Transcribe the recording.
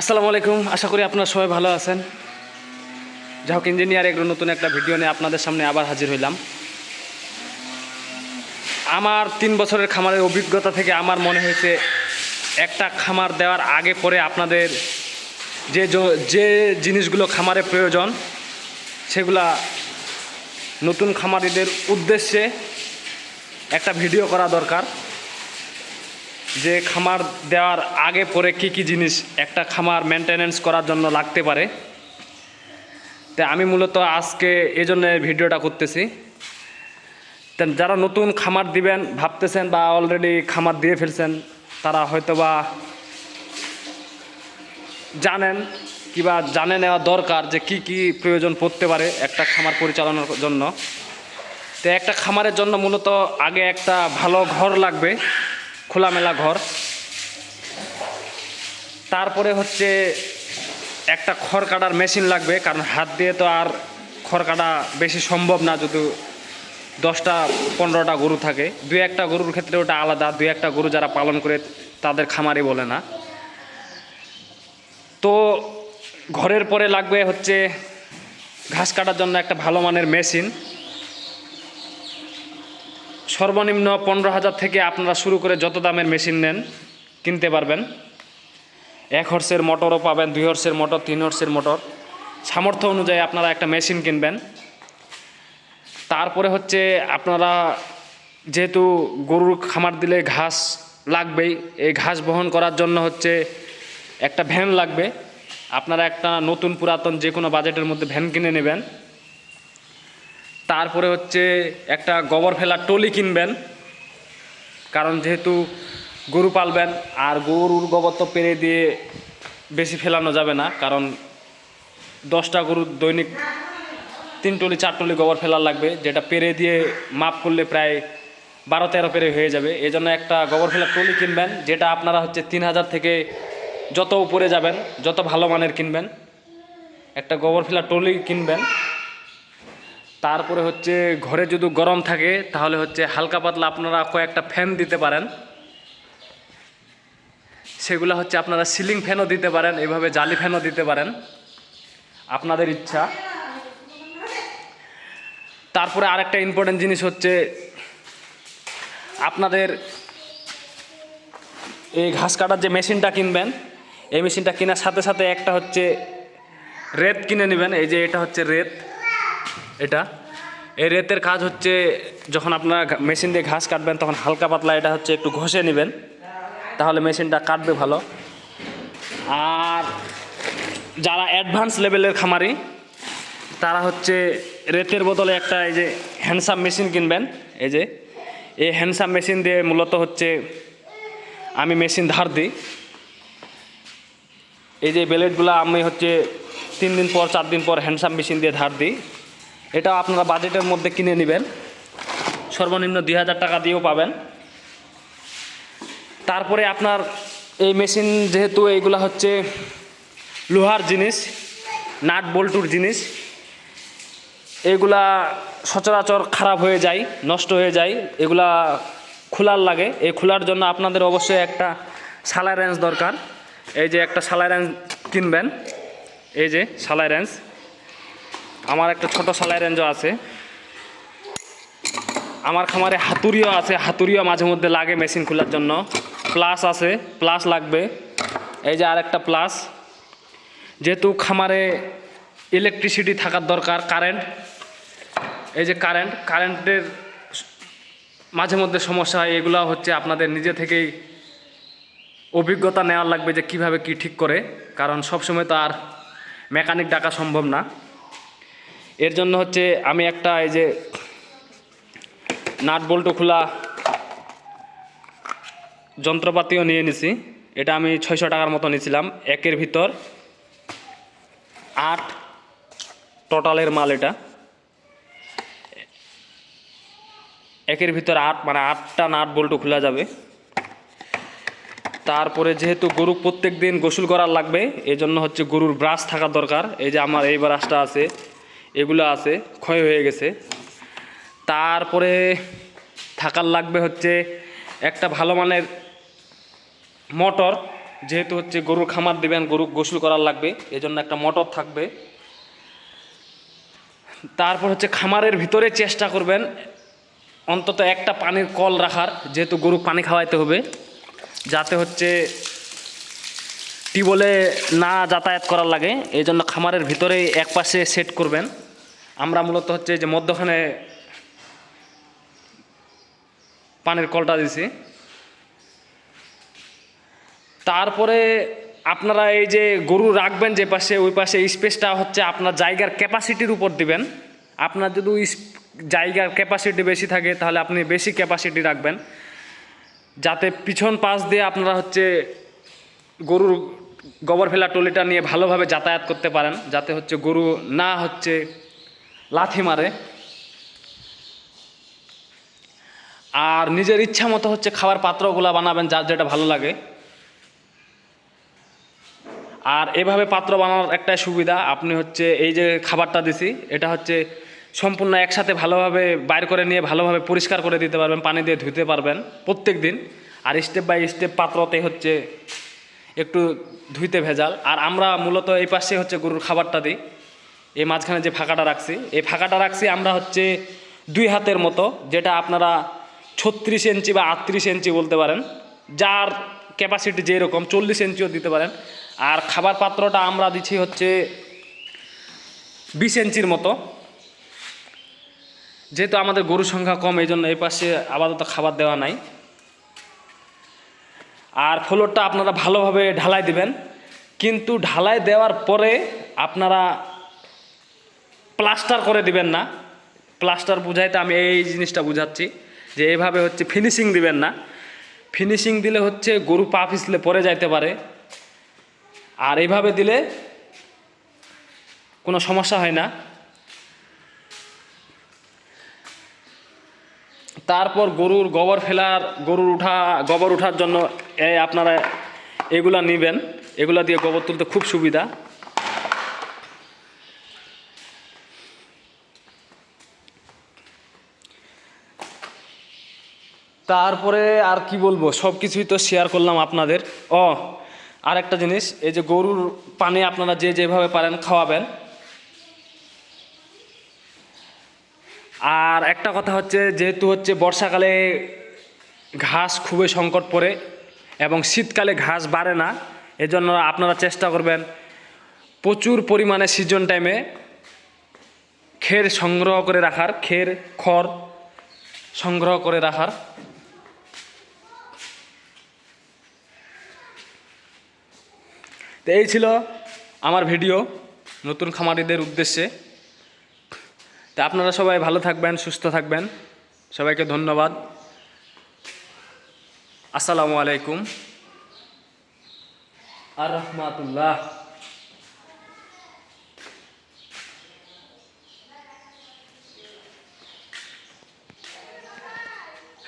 আসসালামু আলাইকুম। আশা করি আপনারা সবাই ভালো আছেন। যাই হোক ইঞ্জিনিয়ার এগুলো নতুন একটা ভিডিও নিয়ে আপনাদের সামনে আবার হাজির হইলাম। আমার তিন বছরের খামারের অভিজ্ঞতা থেকে আমার মনে হয়েছে, একটা খামার দেওয়ার আগে পরে আপনাদের যে যে জিনিসগুলো খামারে প্রয়োজন, সেগুলা নতুন খামারিদের উদ্দেশ্যে একটা ভিডিও করা দরকার। যে খামার দেওয়ার আগে পরে কি কি জিনিস একটা খামার মেনটেনেন্স করার জন্য লাগতে পারে। তা আমি মূলত আজকে এই জন্য ভিডিওটা করতেছি। যারা নতুন খামার দিবেন, ভাবতেছেন বা অলরেডি খামার দিয়ে ফেলছেন, তারা হয়তো বা জানেন কিবা জানে নেওয়া দরকার যে কি কি প্রয়োজন পড়তে পারে একটা খামার পরিচালনার জন্য। তো একটা খামারের জন্য মূলত আগে একটা ভালো ঘর লাগবে। খোলামেলা ঘর। তারপরে হচ্ছে একটা খড় কাটার মেশিন লাগবে, কারণ হাত দিয়ে তো আর খড় কাটা বেশি সম্ভব না, যদি দশটা, পনেরোটা গরু থাকে। দুই একটা গরুর ক্ষেত্রে ওটা আলাদা, দুই একটা গরু যারা পালন করে তাদের খামারি বলে না। তো ঘরের পরে লাগবে হচ্ছে ঘাস কাটার জন্য একটা ভালো মানের মেশিন। সর্বনিম্ন পনেরো হাজার থেকে আপনারা শুরু করে যত দামের মেশিন নেন, কিনতে পারবেন। এক হর্সের মোটরও পাবেন, দুই হর্সের মোটর, তিন হর্সের মোটর। সামর্থ্য অনুযায়ী আপনারা একটা মেশিন কিনবেন। তারপরে হচ্ছে আপনারা যেহেতু গরুর খামার দিলে ঘাস লাগবেই, এই ঘাস বহন করার জন্য হচ্ছে একটা ভ্যান লাগবে। আপনারা একটা নতুন পুরাতন যে কোনো বাজেটের মধ্যে ভ্যান কিনে নেবেন। তারপরে হচ্ছে একটা গোবর ফেলার টলি কিনবেন। কারণ যেহেতু গরু পালবেন, আর গরুর গোবর তো পেরে দিয়ে বেশি ফেলানো যাবে না, কারণ দশটা গরুর দৈনিক তিন টলি, চার টলি গোবর ফেলার লাগবে, যেটা পেরে দিয়ে মাপ করলে প্রায় বারো তেরো পেরে হয়ে যাবে। এই জন্য একটা গোবর ফেলার টলি কিনবেন, যেটা আপনারা হচ্ছে তিন হাজার থেকে যত উপরে যাবেন, যত ভালো মানের কিনবেন, একটা গোবর ফেলার টলি কিনবেন। তারপরে হচ্ছে ঘরে যদি গরম থাকে, তাহলে হচ্ছে হালকা পাতলা আপনারা কয়েকটা ফ্যান দিতে পারেন। সেগুলো হচ্ছে আপনারা সিলিং ফ্যানও দিতে পারেন, এভাবে জালি ফ্যানও দিতে পারেন। আপনাদের ইচ্ছা। তারপরে আরেকটা ইম্পর্টেন্ট জিনিস হচ্ছে আপনাদের এই ঘাস কাটার যে মেশিনটা কিনবেন, এই মেশিনটা কেনার সাথে সাথে একটা হচ্ছে রেত কিনে নেবেন। এই যে এটা হচ্ছে রেত। এটা। এই রেতের কাজ হচ্ছে যখন আপনারা মেশিন দিয়ে ঘাস কাটবেন, তখন হালকা পাতলা এটা হচ্ছে একটু ঘষে নেবেন, তাহলে মেশিনটা কাটবে ভালো। আর যারা অ্যাডভান্স লেভেলের খামারি, তারা হচ্ছে রেতের বদলে একটা এই যে হ্যান্ডসাম মেশিন কিনবেন। এই যে, এই হ্যান্ডসাম মেশিন দিয়ে মূলত হচ্ছে আমি মেশিন ধার দিই। এই যে ব্লেডগুলো আমি হচ্ছে তিন দিন পর, চার দিন পর হ্যান্ডসাম মেশিন দিয়ে ধার দিই। এটাও আপনারা বাজেটের মধ্যে কিনে নেবেন। সর্বনিম্ন দুই হাজার টাকা দিয়েও পাবেন। তারপরে আপনার এই মেশিন যেহেতু এইগুলা হচ্ছে লোহার জিনিস, নাট বল্টুর জিনিস, এগুলা সচরাচর খারাপ হয়ে যায়, নষ্ট হয়ে যায়, এগুলা খোলার লাগে। এই খোলার জন্য আপনাদের অবশ্যই একটা সালাই রেঞ্জ দরকার। এই যে একটা সালাই রেঞ্জ কিনবেন। এই যে সালাই রেঞ্জ। আমার একটা ছোট সালাই রেঞ্জও আছে। আমার খামারে হাতুড়িও আছে, হাতুড়িও মাঝে মধ্যে লাগে মেশিন খোলার জন্য। প্লাস আছে, প্লাস লাগবে। এই যে আরেকটা প্লাস, যেহেতু খামারে ইলেকট্রিসিটি থাকার দরকার কারেন্ট এই যে কারেন্ট কারেন্টের মাঝে মধ্যে সমস্যা হয়, এগুলো হচ্ছে আপনাদের নিজে থেকেই অভিজ্ঞতা নেওয়ার লাগবে যে কীভাবে কি ঠিক করে, কারণ সবসময় তো আর মেকানিক ডাকা সম্ভব না। এর জন্য হচ্ছে আমি একটা এই যে নাট বল্টু খোলা যন্ত্রপাতিও নিয়ে নিছি। এটা আমি ছয়শো টাকার মতো নিয়েছিলাম একের ভিতর আট টোটালের মাল এটা। একের ভিতর আট মানে আটটা নাট বল্টু খোলা যাবে। তারপরে যেহেতু গরু প্রত্যেক দিন গোসল করার লাগবে এই জন্য হচ্ছে গরুর ব্রাশ থাকা দরকার। এই যে আমার এই ব্রাশটা আছে এগুলো আছে, ক্ষয় হয়ে গেছে। তারপরে থাকার লাগবে হচ্ছে একটা ভালো মানের মোটর, যেহেতু হচ্ছে গরুর খামার দিবেন, গরু গোসল করার লাগবে, এজন্য একটা মোটর থাকবে। তারপর হচ্ছে খামারের ভিতরে চেষ্টা করবেন অন্তত একটা পানির কল রাখার, যেহেতু গরু পানি খাওয়াইতে হবে, যাতে হচ্ছে টিউবওয়েলে না যাতায়াত করার লাগে। এই জন্য খামারের ভিতরে এক পাশে সেট করবেন। আমরা মূলত হচ্ছে যে মধ্যখানে পানির কলটা দিছি। তারপরে আপনারা এই যে গরু রাখবেন যে পাশে, ওই পাশে স্পেসটা হচ্ছে আপনার জায়গার ক্যাপাসিটির উপর দিবেন। আপনার যদি জায়গার ক্যাপাসিটি বেশি থাকে, তাহলে আপনি বেশি ক্যাপাসিটি রাখবেন। যাতে পিছন পাশ দিয়ে আপনারা হচ্ছে গরুর গোবর ফেলা টলিটা নিয়ে ভালোভাবে যাতায়াত করতে পারেন, যাতে হচ্ছে গরু না হচ্ছে লাথি মারে। আর নিজের ইচ্ছা মতো হচ্ছে খাবার পাত্রগুলা বানাবেন যার যেটা ভালো লাগে। আর এভাবে পাত্র বানানোর একটাই সুবিধা, আপনি হচ্ছে এই যে খাবারটা দিছি, এটা হচ্ছে সম্পূর্ণ একসাথে ভালোভাবে বাইর করে নিয়ে ভালোভাবে পরিষ্কার করে দিতে পারবেন, পানি দিয়ে ধুতে পারবেন প্রত্যেক দিন। আর স্টেপ বাই স্টেপ পাত্রতে হচ্ছে একটু ধুইতে ভেজাল। আর আমরা মূলত এই পাশে হচ্ছে গরুর খাবারটা দিই। এই মাঝখানে যে ফাঁকাটা রাখছি, এই ফাঁকাটা রাখছি আমরা হচ্ছে দুই হাতের মতো, যেটা আপনারা ছত্রিশ ইঞ্চি বা আটত্রিশ ইঞ্চি বলতে পারেন, যার ক্যাপাসিটি যেরকম, চল্লিশ ইঞ্চিও দিতে পারেন। আর খাবার পাত্রটা আমরা দিচ্ছি হচ্ছে বিশ ইঞ্চির মতো। যেহেতু আমাদের গরুর সংখ্যা কম, এই জন্য এই পাশে আপাতত খাবার দেওয়া নাই। আর ফ্লোরটা আপনারা ভালোভাবে ঢালাই দিবেন। কিন্তু ঢালাই দেওয়ার পরে আপনারা প্লাস্টার করে দিবেন না। প্লাস্টার বুঝাইতে আমি এই জিনিসটা বুঝাচ্ছি যে এইভাবে হচ্ছে ফিনিশিং দিবেন না। ফিনিশিং দিলে হচ্ছে গরু পা পিছলে পরে যাইতে পারে। আর এইভাবে দিলে কোনো সমস্যা হয় না। তারপর গরুর গোবর ফেলার, গরুর উঠা, গোবর উঠার জন্য আপনারা এগুলা নেবেন। এগুলা দিয়ে গোবর তুলতে খুব সুবিধা। তারপরে আর কি বলব সব কিছুই তো শেয়ার করলাম আপনাদের। ও আর একটা জিনিস, এই যে গরুর পানি আপনারা যে যেভাবে পারেন খাওয়াবেন। আর একটা কথা হচ্ছে, যেহেতু হচ্ছে বর্ষাকালে ঘাস খুবই সংকট পড়ে এবং শীতকালে ঘাস বাড়ে না, এজন্য আপনারা চেষ্টা করবেন প্রচুর পরিমাণে সিজন টাইমে খের সংগ্রহ করে রাখার খের খড় সংগ্রহ করে রাখার। তো এই ছিল আমার ভিডিও নতুন খামারিদের উদ্দেশ্যে। তা আপনারা সবাই ভালো থাকবেন, সুস্থ থাকবেন। সবাইকে ধন্যবাদ। আসসালামু আলাইকুম। আর রহমাতুল্লাহ।